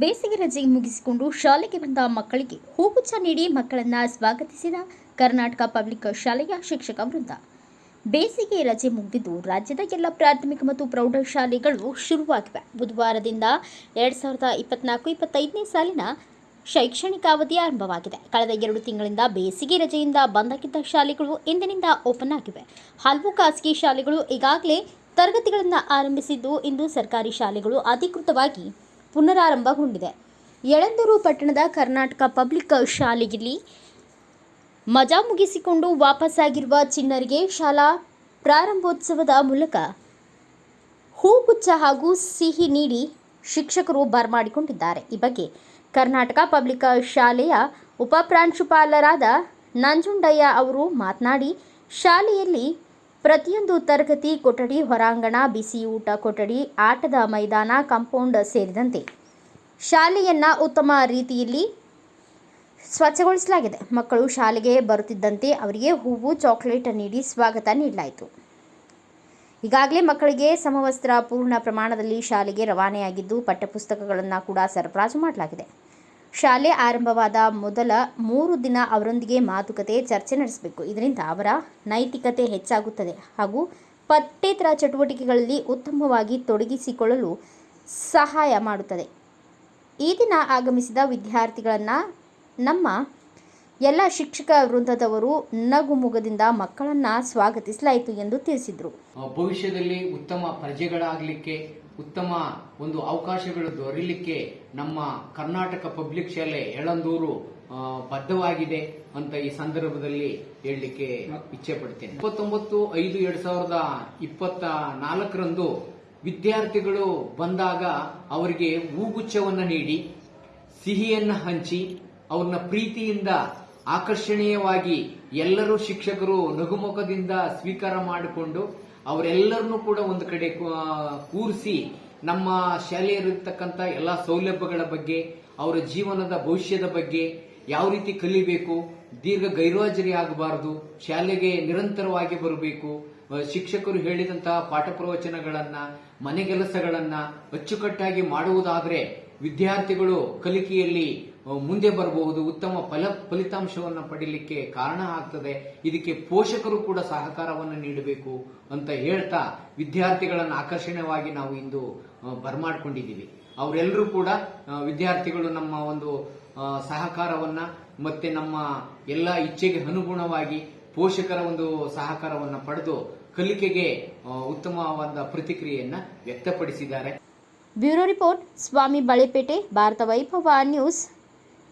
ಬೇಸಿಗೆ ರಜೆ ಮುಗಿಸಿಕೊಂಡು ಶಾಲೆಗೆ ಬಂದ ಮಕ್ಕಳಿಗೆ ಹೂಗುಚ್ಛ ನೀಡಿ ಮಕ್ಕಳನ್ನ ಸ್ವಾಗತಿಸಿದ ಕರ್ನಾಟಕ ಪಬ್ಲಿಕ್ ಶಾಲೆಯ ಶಿಕ್ಷಕ ವೃಂದ. ಬೇಸಿಗೆ ರಜೆ ಮುಗಿದಿದ್ದು ರಾಜ್ಯದ ಎಲ್ಲ ಪ್ರಾಥಮಿಕ ಮತ್ತು ಪ್ರೌಢಶಾಲೆಗಳು ಶುರುವಾಗಿವೆ. ಬುಧವಾರದಿಂದ ಎರಡು ಸಾವಿರದ ಇಪ್ಪತ್ನಾಲ್ಕು ಇಪ್ಪತ್ತೈದನೇ ಸಾಲಿನ ಶೈಕ್ಷಣಿಕ ಅವಧಿ ಆರಂಭವಾಗಿದೆ. ಕಳೆದ ಎರಡು ತಿಂಗಳಿಂದ ಬೇಸಿಗೆ ರಜೆಯಿಂದ ಬಂದಾಗಿದ್ದ ಶಾಲೆಗಳು ಇಂದಿನಿಂದ ಓಪನ್ ಆಗಿವೆ. ಹಲವು ಖಾಸಗಿ ಶಾಲೆಗಳು ಈಗಾಗಲೇ ತರಗತಿಗಳನ್ನು ಆರಂಭಿಸಿದ್ದು, ಇಂದು ಸರ್ಕಾರಿ ಶಾಲೆಗಳು ಅಧಿಕೃತವಾಗಿ ಪುನರಾರಂಭಗೊಂಡಿದೆ. ಯಳಂದೂರು ಪಟ್ಟಣದ ಕರ್ನಾಟಕ ಪಬ್ಲಿಕ್ ಶಾಲೆಯಲ್ಲಿ ಮಜಾ ಮುಗಿಸಿಕೊಂಡು ವಾಪಸ್ಸಾಗಿರುವ ಚಿನ್ನರಿಗೆ ಶಾಲಾ ಪ್ರಾರಂಭೋತ್ಸವದ ಮೂಲಕ ಹೂಗುಚ್ಛ ಹಾಗೂ ಸಿಹಿ ನೀಡಿ ಶಿಕ್ಷಕರು ಬರಮಾಡಿಕೊಂಡಿದ್ದಾರೆ ಈ ಬಗ್ಗೆ ಕರ್ನಾಟಕ ಪಬ್ಲಿಕ್ ಶಾಲೆಯ ಉಪಪ್ರಾಂಶುಪಾಲರಾದ ನಂಜುಂಡಯ್ಯ ಅವರು ಮಾತನಾಡಿ, ಶಾಲೆಯಲ್ಲಿ ಪ್ರತಿಯೊಂದು ತರಗತಿ ಕೊಠಡಿ, ಹೊರಾಂಗಣ, ಬಿಸಿ ಊಟ ಕೊಠಡಿ, ಆಟದ ಮೈದಾನ, ಕಾಂಪೌಂಡ್ ಸೇರಿದಂತೆ ಶಾಲೆಯನ್ನು ಉತ್ತಮ ರೀತಿಯಲ್ಲಿ ಸ್ವಚ್ಛಗೊಳಿಸಲಾಗಿದೆ. ಮಕ್ಕಳು ಶಾಲೆಗೆ ಬರುತ್ತಿದ್ದಂತೆ ಅವರಿಗೆ ಹೂವು, ಚಾಕ್ಲೇಟ್ ನೀಡಿ ಸ್ವಾಗತ ನೀಡಲಾಯಿತು. ಈಗಾಗಲೇ ಮಕ್ಕಳಿಗೆ ಸಮವಸ್ತ್ರ ಪೂರ್ಣ ಪ್ರಮಾಣದಲ್ಲಿ ಶಾಲೆಗೆ ರವಾನೆಯಾಗಿದ್ದು, ಪಠ್ಯಪುಸ್ತಕಗಳನ್ನು ಕೂಡ ಸರಬರಾಜು ಮಾಡಲಾಗಿದೆ. ಶಾಲೆ ಆರಂಭವಾದ ಮೊದಲ ಮೂರು ದಿನ ಅವರೊಂದಿಗೆ ಮಾತುಕತೆ, ಚರ್ಚೆ ನಡೆಸಬೇಕು. ಇದರಿಂದ ಅವರ ನೈತಿಕತೆ ಹೆಚ್ಚಾಗುತ್ತದೆ ಹಾಗೂ ಪಠ್ಯೇತರ ಚಟುವಟಿಕೆಗಳಲ್ಲಿ ಉತ್ತಮವಾಗಿ ತೊಡಗಿಸಿಕೊಳ್ಳಲು ಸಹಾಯ ಮಾಡುತ್ತದೆ. ಈ ದಿನ ಆಗಮಿಸಿದ ವಿದ್ಯಾರ್ಥಿಗಳನ್ನು ನಮ್ಮ ಎಲ್ಲ ಶಿಕ್ಷಕ ವೃಂದದವರು ನಗುಮುಗದಿಂದ ಮಕ್ಕಳನ್ನು ಸ್ವಾಗತಿಸಲಾಯಿತು ಎಂದು ತಿಳಿಸಿದರು. ಭವಿಷ್ಯದಲ್ಲಿ ಉತ್ತಮ ಪ್ರಜೆಗಳಾಗಲಿಕ್ಕೆ ಉತ್ತಮ ಒಂದು ಅವಕಾಶಗಳು ದೊರೆಯಲಿಕ್ಕೆ ನಮ್ಮ ಕರ್ನಾಟಕ ಪಬ್ಲಿಕ್ ಶಾಲೆ ಎಳಂದೂರು ಬದ್ಧವಾಗಿದೆ ಅಂತ ಈ ಸಂದರ್ಭದಲ್ಲಿ ಹೇಳಲಿಕ್ಕೆ ಇಚ್ಛೆ ಪಡ್ತೇನೆ ಇಪ್ಪತ್ತೊಂಬತ್ತು ಐದು ಎರಡ್ ಸಾವಿರದ ಇಪ್ಪತ್ತ ನಾಲ್ಕರಂದು ವಿದ್ಯಾರ್ಥಿಗಳು ಬಂದಾಗ ಅವರಿಗೆ ಹೂಗುಚ್ಛವನ್ನು ನೀಡಿ, ಸಿಹಿಯನ್ನು ಹಂಚಿ, ಅವ್ರನ್ನ ಪ್ರೀತಿಯಿಂದ ಆಕರ್ಷಣೀಯವಾಗಿ ಎಲ್ಲರೂ ಶಿಕ್ಷಕರು ನಗುಮುಖದಿಂದ ಸ್ವೀಕಾರ ಮಾಡಿಕೊಂಡು ಅವರೆಲ್ಲರನ್ನೂ ಕೂಡ ಒಂದು ಕಡೆ ಕೂರಿಸಿ ನಮ್ಮ ಶಾಲೆಯಲ್ಲಿರ್ತಕ್ಕಂಥ ಎಲ್ಲ ಸೌಲಭ್ಯಗಳ ಬಗ್ಗೆ, ಅವರ ಜೀವನದ ಭವಿಷ್ಯದ ಬಗ್ಗೆ ಯಾವ ರೀತಿ ಕಲಿಬೇಕು, ದೀರ್ಘ ಗೈರುಹಾಜರಿ ಆಗಬಾರದು, ಶಾಲೆಗೆ ನಿರಂತರವಾಗಿ ಬರಬೇಕು ಶಿಕ್ಷಕರು ಹೇಳಿದಂತಹ ಪಾಠ ಪ್ರವಚನಗಳನ್ನ ಮನೆಗೆಲಸಗಳನ್ನ ಅಚ್ಚುಕಟ್ಟಾಗಿ ಮಾಡುವುದಾದ್ರೆ ವಿದ್ಯಾರ್ಥಿಗಳು ಕಲಿಕೆಯಲ್ಲಿ ಮುಂದೆ ಬರಬಹುದು, ಉತ್ತಮ ಫಲ, ಫಲಿತಾಂಶವನ್ನು ಪಡೀಲಿಕ್ಕೆ ಕಾರಣ ಆಗ್ತದೆ. ಇದಕ್ಕೆ ಪೋಷಕರು ಕೂಡ ಸಹಕಾರವನ್ನು ನೀಡಬೇಕು ಅಂತ ಹೇಳ್ತಾ ವಿದ್ಯಾರ್ಥಿಗಳನ್ನು ಆಕರ್ಷಣೀಯವಾಗಿ ನಾವು ಇಂದು ಬರ್ಮಾಡ್ಕೊಂಡಿದ್ದೀವಿ. ಅವರೆಲ್ಲರೂ ಕೂಡ ವಿದ್ಯಾರ್ಥಿಗಳು ನಮ್ಮ ಒಂದು ಸಹಕಾರವನ್ನ ಮತ್ತೆ ನಮ್ಮ ಎಲ್ಲ ಇಚ್ಛೆಗೆ ಅನುಗುಣವಾಗಿ ಪೋಷಕರ ಒಂದು ಸಹಕಾರವನ್ನು ಪಡೆದು ಕಲಿಕೆಗೆ ಉತ್ತಮವಾದ ಪ್ರತಿಕ್ರಿಯೆಯನ್ನ ವ್ಯಕ್ತಪಡಿಸಿದ್ದಾರೆ. Bureau report, Swamy Balepete, Bharata Vaibhava news.